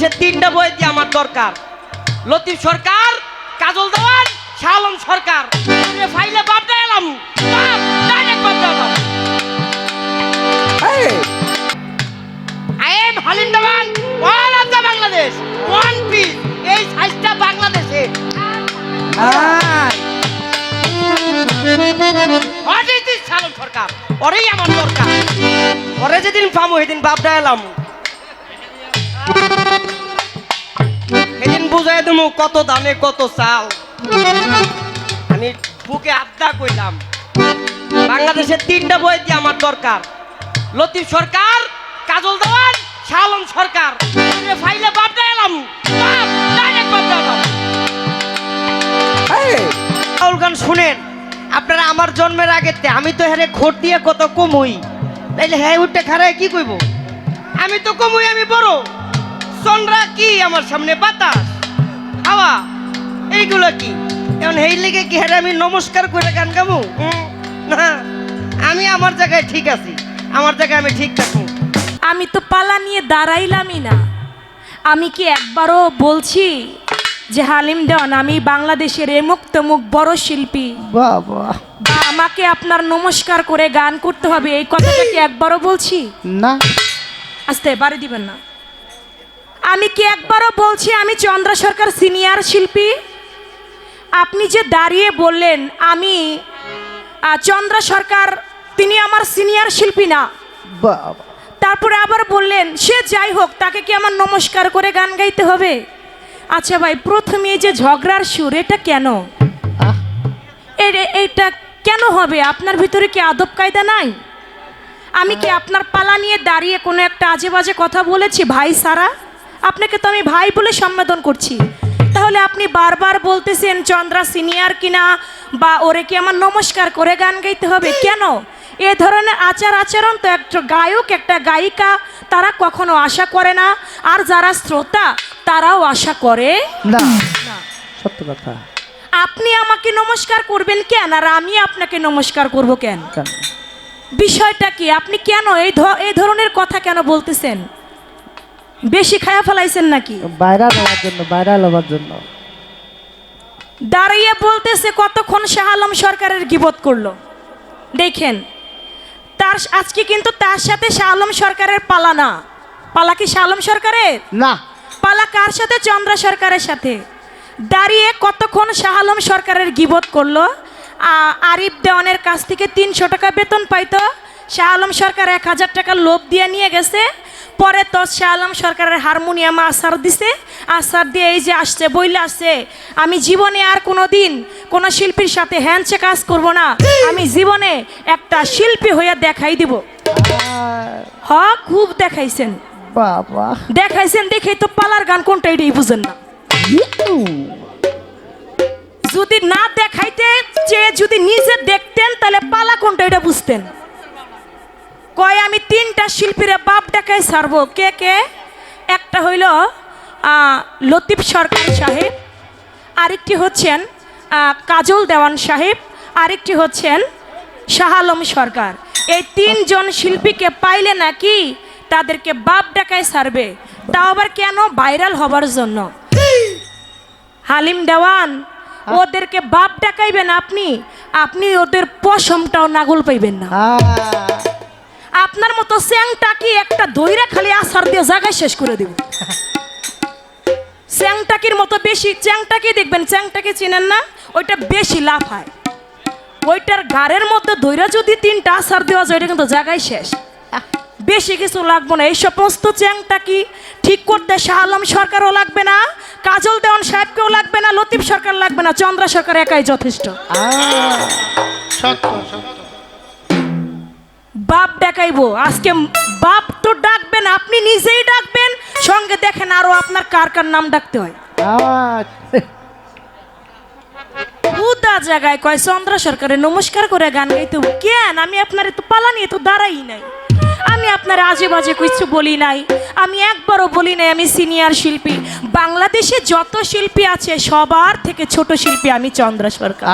বাংলাদেশের তিনটা বই দিয়ে আমার দরকার। লতিফ সরকার কাজল দেওয়ান শালম সরকার। ফাইলে বাপ এলাম। Halim Dewan of the Bangladesh one piece এই সাইজটা বাংলাদেশে। শালম সরকার ওরেই আমার দরকার। ওরে যেদিন পাবো সেদিন বাপ এলাম। সেদিন বুঝাই দেবো কত দামে কত চাল। আমি বুকে আড্ডা কইলাম বাংলাদেশের তিনটা বই দিয়ে আমার দরকার। লতিফ সরকার কাজল দেওয়ান শালম সরকার। ফাইলে বাপ গান শুনেন আপনারা আমার জন্মের আগেতে আমি তো হেরে খোট দিয়ে কত কমই। তাইলে হ্যাঁ উঠতে খারায় কি কইব? আমি তো কমই আমি বড়। চন্দ্রা কি আমার সামনে বাতাস? হাওয়া এইগুলো কি? এখন এই লেগে কি হ্যাঁ আমি নমস্কার করে গান গাবো? না আমি আমার জায়গায় ঠিক আছি। আমার জায়গায় আমি ঠিক থাকব। আমি তো পালা নিয়ে দাঁড়াইলামই না। আমি কি একবারও বলছি যে হালিম দেওয়ান আমি বাংলাদেশের এমুক তমুক বড় শিল্পী? বাবা। বা আমাকে আপনার নমস্কার করে গান করতে হবে এই কথাটা কি একবারও বলছি? না। আস্তে বাড়ি দিবেন না। আমি কি একবারও বলছি আমি চন্দ্র সরকার সিনিয়র শিল্পী? আপনি যে দাঁড়িয়ে বললেন আমি চন্দ্র সরকার তিনি আমার সিনিয়র শিল্পী না। তারপরে আবার বললেন সে যাই হোক তাকে কি আমার নমস্কার করে গান গাইতে হবে? আচ্ছা ভাই প্রথমে যে ঝগড়ার সুর এটা কেন? এইটা কেন হবে? আপনার ভিতরে কি আদব কায়দা নাই? আমি কি আপনার পালা নিয়ে দাঁড়িয়ে কোনো একটা আজে বাজে কথা বলেছি ভাই সারা? আপনাকে তো আমি ভাই বলে সম্বোধন করছি। তাহলে আপনি বারবার বলতেছেন চন্দ্রা সিনিয়র কিনা? বা ওরে কি আমার নমস্কার করে গান গাইতে হবে? কেন? এ ধরনের আচার আচরণ তো একটা গায়ক একটা গায়িকা তারা কখনো আশা করে না। আর যারা শ্রোতা তারাও আশা করে না। সত্য কথা। আপনি আমাকে নমস্কার করবেন কেন? আর আমি আপনাকে নমস্কার করব কেন? কেন? বিষয়টা কি? আপনি কেন এই ধরনের কথা কেন বলতেছেন? বেশি খায়া ফেলাইছেন নাকি? ভাইরাল হওয়ার জন্য ভাইরাল হওয়ার জন্য। দাঁড়িয়ে বলতেছে কতক্ষণ শাহ আলম সরকারের গিবত করল? দেখেন তার আজকে কিন্তু তার সাথে শাহ আলম সরকারের পালা না। পালা কি শাহ আলম সরকারের? না। পালা কার সাথে? চন্দ্র সরকারের সাথে। দাঁড়িয়ে কতক্ষণ শাহ আলম সরকারের গিবত করল? আরিফ দেওয়ানের কাছ থেকে তিনশো টাকা বেতন পাইতো। শাহ আলম সরকার এক হাজার টাকা লোভ দিয়ে নিয়ে গেছে। পরে তো শাহ আলম সরকারের হারমোনিয়াম আসার দিছে আসার দিয়ে এই যে আসছে বইলে আসছে আমি জীবনে আর কোনো দিন কোনো শিল্পীর সাথে হ্যান্ডসে কাজ করব না আমি জীবনে একটা শিল্পী হয়ে দেখাই দিব। হ খুব দেখাইছেন। বাবা। দেখাইছেন দেখে তো পালার গান কোনটা এটাই বুঝেন না। যদি না দেখাইতে চেয়ে যদি নিজে দেখতেন তাহলে পালা কোনটা এটা বুঝতেন। কয় আমি তিনটা শিল্পীরে বাপ ডাকাই ছাড়বো। কে কে? একটা হইল লতিফ সরকার সাহেব আরেকটি হচ্ছেন কাজল দেওয়ান সাহেব আরেকটি হচ্ছেন শাহ আলম সরকার। এই তিনজন শিল্পীকে পাইলে নাকি তাদেরকে বাপ ডাকায় ছাড়বে? তা আবার কেন? ভাইরাল হবার জন্য। হালিম দেওয়ান ওদেরকে বাপ ডাকাইবেন আপনি? আপনি ওদের পশমটাও নাগল পাইবেন না। আপনার মতো স্যাংটাকি একটা দইরা খালি আসার দিয়ে জায়গায় শেষ করে দেব? চ্যাংটাকির মতো বেশি চ্যাংটাকি দেখবেন? চ্যাংটাকি চেনেন না? ওইটা বেশি লাভ হয়। ওইটার গাড়ের মধ্যে দইরা যদি তিনটা আসার দেওয়া যায় ওইটা কিন্তু জায়গায় শেষ। বেশি কিছু লাগবে না। এই সমস্ত চ্যাংটাকি ঠিক করতে শাহ আলম সরকারও লাগবে না কাজল দেওয়ান সাহেবকেও লাগবে না লতিফ সরকার লাগবে না চন্দ্র সরকার একাই যথেষ্ট। আহ, বাপ ডাকাইবো আজকে বাপ তো ডাকবেন আপনি নিজেই ডাকবেন। সঙ্গে দেখেন আরও আপনার কার কার নাম ডাকতে হয়। আহ, উদা জায়গায় কয় চন্দ্র সরকারের নমস্কার করে গান গাইতে কেন? আমি আপনার তো পালা নিয়ে তো দাঁড়াই নাই। আমি আপনার আজে বাজে কিছু বলি নাই। আমি একবারও বলি নাই আমি সিনিয়র শিল্পী। বাংলাদেশে যত শিল্পী আছে সবার থেকে ছোট শিল্পী আমি চন্দ্র সরকার।